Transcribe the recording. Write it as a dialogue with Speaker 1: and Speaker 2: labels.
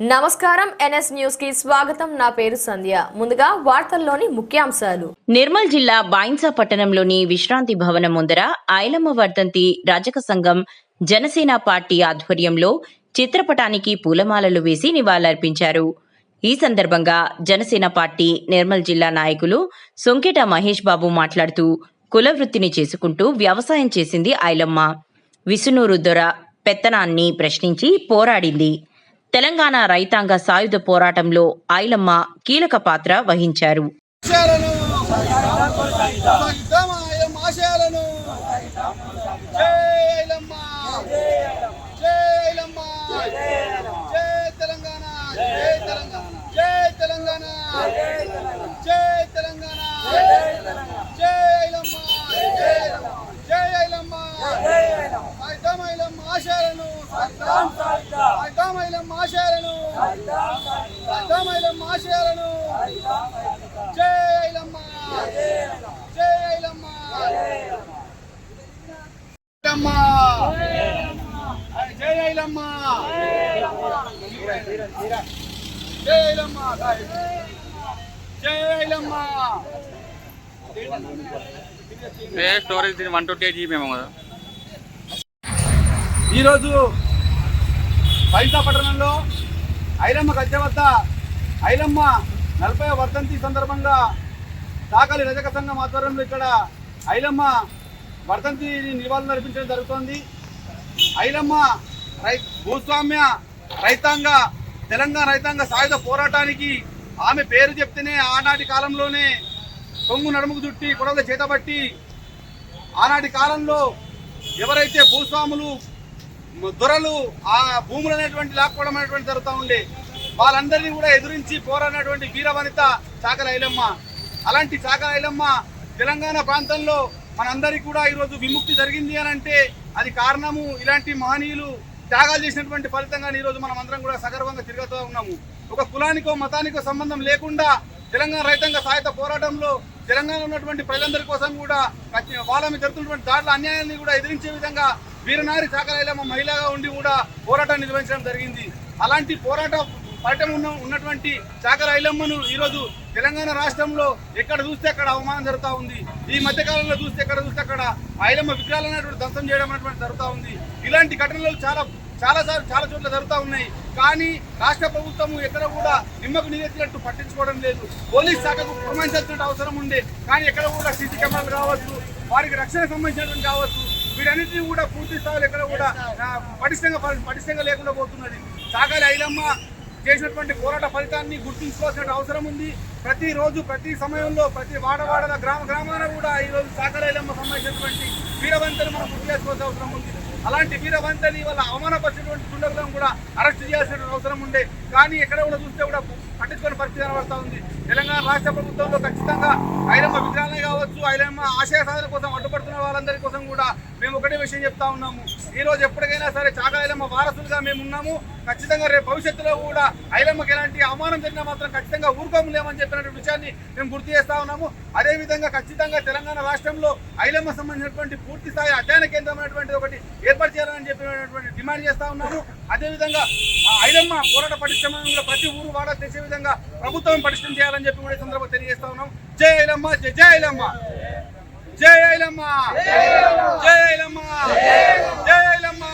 Speaker 1: నమస్కారం ఎన్ఎస్ న్యూస్కి స్వాగతం. నా పేరు సంధ్య. ముందుగా వార్తల్లోని ముఖ్యాంశాలు.
Speaker 2: నిర్మల్ జిల్లా బాయిన్సా పట్టణంలోని విశ్రాంతి భవనం ముందర ఐలమ్మ వర్ధంతి రజక సంఘం జనసేన పార్టీ ఆధ్వర్యంలో చిత్రపటానికి పూలమాలలు వేసి నివాళులర్పించారు. ఈ సందర్భంగా జనసేన పార్టీ నిర్మల్ జిల్లా నాయకులు సొంకెట మహేష్ బాబు మాట్లాడుతూ కుల వృత్తిని చేసుకుంటూ వ్యవసాయం చేసింది ఐలమ్మ. విసునూరు దొర పెత్తనాన్ని ప్రశ్నించి పోరాడింది. తెలంగాణ రైతాంగ సాయుధ పోరాటంలో ఐలమ్మ కీలక పాత్ర వహించారు.
Speaker 3: ఆశయాలను సాగిద్దామాయం ఆశయాలను జై ఐలమ్మ జై ఐలమ్మ జై తెలంగాణ జై తెలంగాణ జై తెలంగాణ జై తెలంగాణ జై ఐలమ్మ జై ఐలమ్మ సాగిద్దాం ఐలమ్మ ఆశయాలను సాగిద్దాం ఐలమ్మ ఆశయాలను సాగిద్దాం ఐలమ్మ ఆశయాలను. జై ఐలమ్మ జై ఐలమ్మ ఐలమ్మ జై ఐలమ్మ జై ఐలమ్మ జై ఐలమ్మ
Speaker 4: ఏ స్టోరేజ్ దీని వన్ ట్వంటీ ఎయిట్ జీబీ ఏమో కదా.
Speaker 3: ఈరోజు బైసా పట్టణంలో ఐలమ్మ గద్దె వద్ద ఐలమ్మ నలభై వర్ధంతి సందర్భంగా సాకలి రజక సంఘం ఆధ్వర్యంలో ఇక్కడ ఐలమ్మ వర్ధంతి నివాళులు నడిపించడం జరుగుతోంది. ఐలమ్మ రై భూస్వామ్య రైతాంగ తెలంగాణ రైతాంగ సాయుధ పోరాటానికి ఆమె పేరు చెప్తేనే ఆనాటి కాలంలోనే కొంగు నడుముకు చుట్టి కొడవల చేతబట్టి ఆనాటి కాలంలో ఎవరైతే భూస్వాములు దొరలు ఆ భూములు అనేటువంటి లాక్కోవడం అనేటువంటి జరుగుతూ ఉండే. వాళ్ళందరినీ కూడా ఎదురించి పోరాడినటువంటి వీర వనిత చాకల ఐలమ్మ. అలాంటి చాకల ఐలమ్మ తెలంగాణ ప్రాంతంలో మనందరికీ కూడా ఈరోజు విముక్తి జరిగింది అని అంటే అది కారణము. ఇలాంటి మహనీయులు త్యాగాలు చేసినటువంటి ఫలితంగా ఈరోజు మనం అందరం కూడా సగర్వంగా తిరుగుతూ ఉన్నాము. ఒక కులానికో మతానికో సంబంధం లేకుండా తెలంగాణ రైతాంగ సాయుధ పోరాటంలో తెలంగాణ ఉన్నటువంటి ప్రజలందరి కోసం కూడా వాళ్ళ మీద జరుగుతున్నటువంటి దాడుల అన్యాయాన్ని కూడా ఎదిరించే విధంగా వీరనారి శాఖలైలమ్మ మహిళగా ఉండి కూడా పోరాటం నిర్వహించడం జరిగింది. అలాంటి పోరాట పట్టం ఉన్న ఉన్నటువంటి చాకల ఐలమ్మను ఈరోజు తెలంగాణ రాష్ట్రంలో ఎక్కడ చూస్తే అక్కడ అవమానం జరుగుతూ ఉంది. ఈ మధ్యకాలంలో చూస్తే ఎక్కడ చూస్తే అక్కడ ఐలమ్మ విగ్రహాలు దంతం ధ్వంసం చేయడం అనేటువంటి జరుగుతూ ఉంది. ఇలాంటి ఘటనలు చాలా చాలా సార్లు చాలా చోట్ల జరుగుతూ ఉన్నాయి. కానీ రాష్ట్ర ప్రభుత్వం ఎక్కడ కూడా నిమ్మకు నీరెత్తినట్టు పట్టించుకోవడం లేదు. పోలీస్ శాఖకు పురమాయించాల్సిన అవసరం ఉండే. కానీ ఎక్కడ కూడా సీసీ కెమెరాలు కావచ్చు వారికి రక్షణ సంబంధించినటువంటి కావచ్చు వీటన్నిటిని కూడా పూర్తి స్థాయిలో ఎక్కడ కూడా పటిష్టంగా పటిష్టంగా లేకుండా పోతున్నది. సాగాలి ఐలమ్మ చేసినటువంటి పోరాట ఫలితాన్ని గుర్తుంచుకోవాల్సిన అవసరం ఉంది. ప్రతి రోజు ప్రతి సమయంలో ప్రతి వాడవాడల గ్రామ గ్రామాన కూడా ఈ రోజు సాగరైలమ్మ సంబంధించినటువంటి వీరవంతని మనం గుర్తు చేసుకోవాల్సిన అవసరం ఉంది. అలాంటి వీరవంతని వాళ్ళ అవమానపరిచినటువంటి దుండగులను కూడా అరెస్ట్ చేయాల్సిన అవసరం ఉండే కానీ ఎక్కడ కూడా చూస్తే కూడా పట్టించుకునే పరిస్థితి కనబడతా ఉంది. తెలంగాణ రాష్ట్ర ప్రభుత్వంలో ఖచ్చితంగా ఐలమ్మ విగ్రహాలే కావచ్చు ఐలమ్మ ఆశయ సాధన కోసం అడ్డుపడుతున్న వాళ్ళందరి కోసం కూడా మేము ఒకటే విషయం చెప్తా ఉన్నాము. ఈ రోజు ఎప్పటికైనా సరే చాక ఐలమ్మ వారసులుగా మేము ఉన్నాము. ఖచ్చితంగా రేపు భవిష్యత్తులో కూడా ఐలమ్మకి ఎలాంటి అవమానం జరిగినా మాత్రం ఖచ్చితంగా ఊరుకోము లేమని చెప్పినటువంటి విషయాన్ని మేము గుర్తు చేస్తా ఉన్నాము. అదేవిధంగా ఖచ్చితంగా తెలంగాణ రాష్ట్రంలో ఐలమ్మ సంబంధించినటువంటి పూర్తి స్థాయి అధ్యయన కేంద్రం అనేటువంటి ఒకటి ఏర్పాటు చేయాలని చెప్పినటువంటి డిమాండ్ చేస్తా ఉన్నాము. అదేవిధంగా ఐలమ్మ పోరాట పరిశ్రమలో ప్రతి ఊరు వాడ తెచ్చే విధంగా ప్రభుత్వం పటిష్టం చేయాలని చెప్పి కూడా సందర్భంగా తెలియజేస్తా ఉన్నాం. జై ఐలమ్మ జై జై ఐలమ్మ. జై ఐలమ్మ. జై ఐలమ్మ.